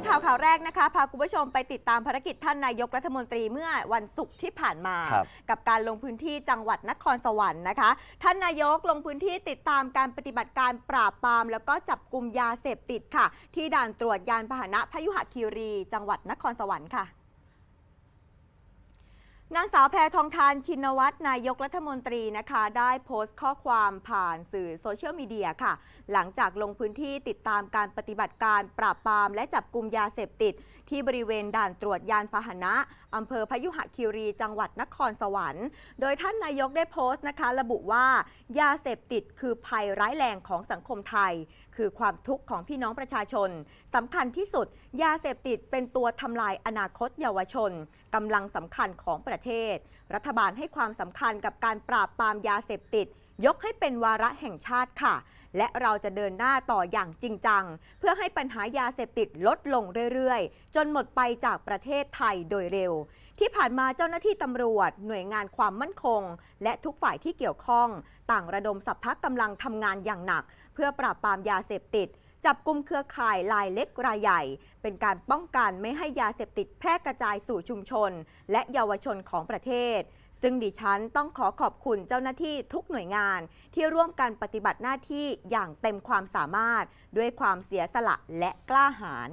เป็นข่าวข่าวแรกนะคะ พาคุณผู้ชมไปติดตามภารกิจท่านนายกรัฐมนตรีเมื่อวันศุกร์ที่ผ่านมาครับกับการลงพื้นที่จังหวัดนครสวรรค์นะคะ ท่านนายกลงพื้นที่ติดตามการปฏิบัติการปราบปราม แล้วก็จับกลุ่มยาเสพติดค่ะ ที่ด่านตรวจยานพาหนะพยุหคีรี จังหวัดนครสวรรค์ค่ะ นางสาวแพทองทานชินวัตรนายกรัฐมนตรีนะคะ ได้โพสต์ข้อความผ่านสื่อโซเชียลมีเดียค่ะ หลังจากลงพื้นที่ติดตามการปฏิบัติการปราบปรามและจับกลุ่มยาเสพติด ที่บริเวณด่านตรวจยานพาหนะอำเภอพยุหคีรีจังหวัดนครสวรรค์ โดยท่านนายกได้โพสต์นะคะ ระบุว่ายาเสพติดคือภัยร้ายแรงของสังคมไทย คือความทุกข์ของพี่น้องประชาชนสำคัญที่สุด ยาเสพติดเป็นตัวทำลายอนาคตเยาวชนกำลังสำคัญของประเทศ รัฐบาลให้ความสำคัญกับการปราบปรามยาเสพติด ยกให้เป็นวาระแห่งชาติค่ะ และเราจะเดินหน้าต่ออย่างจริงจัง เพื่อให้ปัญหายาเสพติดลดลงเรื่อยๆ จนหมดไปจากประเทศไทยโดยเร็ว ที่ผ่านมาเจ้าหน้าที่ตำรวจ หน่วยงานความมั่นคง และทุกฝ่ายที่เกี่ยวข้อง ต่างระดมสัพพะกำลังทำงานอย่างหนัก เพื่อปราบปรามยาเสพติด จับกลุ่มเครือข่ายรายเล็กรายใหญ่ เป็นการป้องกันไม่ให้ยาเสพติดแพร่กระจายสู่ชุมชน และเยาวชนของประเทศ ซึ่งดิฉันต้องขอขอบคุณเจ้าหน้าที่ทุกหน่วยงาน ที่ร่วมกันปฏิบัติหน้าที่อย่างเต็มความสามารถ ด้วยความเสียสละและกล้าหาญ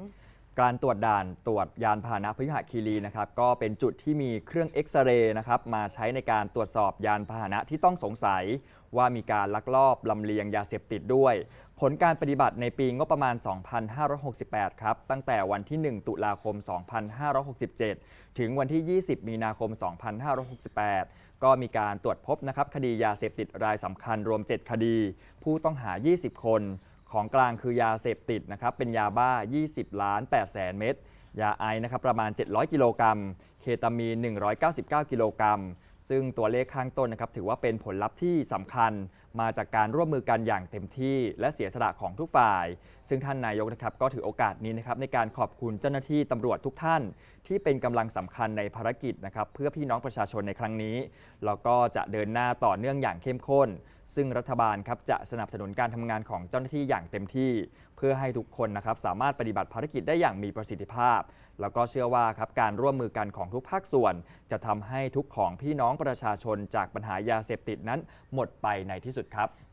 การตรวจด่านตรวจยานพาหนะพยุหคีรีนะครับก็เป็นจุดที่มีเครื่องเอ็กซเรย์นะครับมาใช้ในการตรวจสอบยานพาหนะที่ต้องสงสัย ว่ามีการลักลอบลำเลียงยาเสพติดด้วย ผลการปฏิบัติในปีงบประมาณ 2568 ครับ ตั้งแต่วันที่ 1 ตุลาคม 2567 ถึงวันที่ 20 มีนาคม 2568 ก็มีการตรวจพบนะครับคดียาเสพติดรายสำคัญรวม 7 คดี ผู้ต้องหา 20 คน ของกลางคือยาเสพติดนะครับเป็นยาบ้า 20 ล้าน8แสนเม็ดยาไอนะครับประมาณ 700 กิโลกรัม เคตามีน 199 กิโลกรัม ซึ่งตัวเลขข้างต้นนะครับถือว่าเป็นผลลัพธ์ที่สำคัญมาจากการร่วมมือกันอย่างเต็มที่และเสียสละของทุกฝ่าย ซึ่งท่านนายกนะครับก็ถือโอกาสนี้นะครับในการขอบคุณเจ้าหน้าที่ตำรวจทุกท่าน ที่เป็นกำลังสำคัญในภารกิจนะครับเพื่อพี่น้องประชาชนในครั้งนี้แล้วก็จะเดินหน้าต่อเนื่องอย่างเข้มข้น ซึ่งรัฐบาลครับจะสนับสนุนการทำงานของเจ้าหน้าที่อย่างเต็มที่ เพื่อให้ทุกคนนะครับสามารถปฏิบัติภารกิจได้อย่างมีประสิทธิภาพ แล้วก็เชื่อว่าครับการร่วมมือกันของทุกภาคส่วน จะทำให้ทุกของพี่น้องประชาชนจากปัญหายาเสพติดนั้นหมดไปในที่สุดครับ